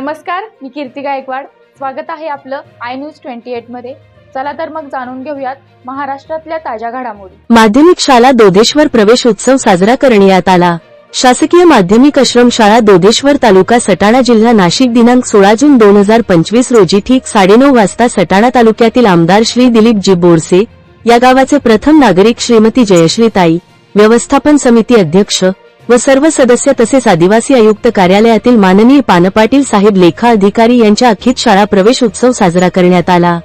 नमस्कार मी कीर्ती गायकवाड. स्वागत आहे आपलं आय न्यूज ट्वेंटी एटमध्ये. चला तर मग जाणून घेऊयात महाराष्ट्रातल्या ताज्या घडामोडी. माध्यमिक शाळा दोदेश्वर प्रवेश उत्सव साजरा करण्यात आला. शासकीय माध्यमिक आश्रमशाळा दोदेश्वर तालुका सटाणा जिल्हा नाशिक दिनांक सोळा जून दोन हजार पंचवीस रोजी ठीक साडेनऊ वाजता सटाणा तालुक्यातील आमदार श्री दिलीपजी बोरसे या गावाचे प्रथम नागरिक श्रीमती जयश्रीताई व्यवस्थापन समिती अध्यक्ष व सर्व सदस्य तसेच आदिवासी आयुक्त कार्यालयातील माननीय पानपाटील साहेब लेखा अधिकारी यांच्या अखित शाळा प्रवेश उत्सव साजरा करण्यात आला.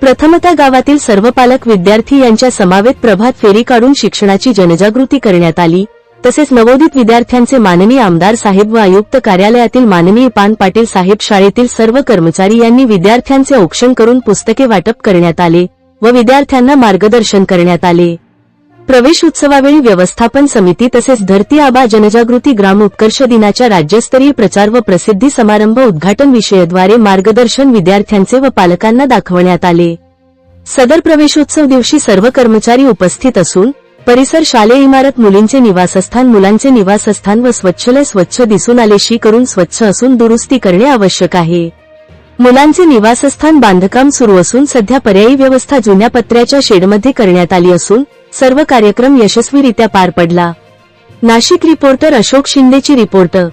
प्रथमतः गावातील सर्व पालक विद्यार्थी यांच्या समावेत प्रभात फेरी काढून शिक्षणाची जनजागृती करण्यात आली. तसेच नवोदित विद्यार्थ्यांचे माननीय आमदार साहेब व आयुक्त कार्यालयातील माननीय पान पाटील साहेब शाळेतील सर्व कर्मचारी यांनी विद्यार्थ्यांचे औक्षण करून पुस्तके वाटप करण्यात आले व विद्यार्थ्यांना मार्गदर्शन करण्यात आले. प्रवेश उत्सवावेळी व्यवस्थापन समिती तसेच धरती आबा जनजागृती ग्राम उत्कर्ष दिनाच्या राज्यस्तरीय प्रचार व प्रसिद्धी समारंभ उद्घाटन विषयाद्वारे मार्गदर्शन विद्यार्थ्यांचे व पालकांना दाखवण्यात आले. सदर प्रवेशोत्सव दिवशी सर्व कर्मचारी उपस्थित असून परिसर शालेय इमारत मुलींचे निवासस्थान मुलांचे निवासस्थान व स्वच्छलय स्वच्छ दिसून आलेशी करून स्वच्छ असून दुरुस्ती करणे आवश्यक आहे. मुलांचे निवासस्थान बांधकाम सुरू असून सध्या पर्यायी व्यवस्था जुन्या पत्र्याच्या शेडमध्ये करण्यात आली असून सर्व कार्यक्रम यशस्वीरित्या पार पडला. नाशिक रिपोर्टर अशोक शिंदेची रिपोर्टर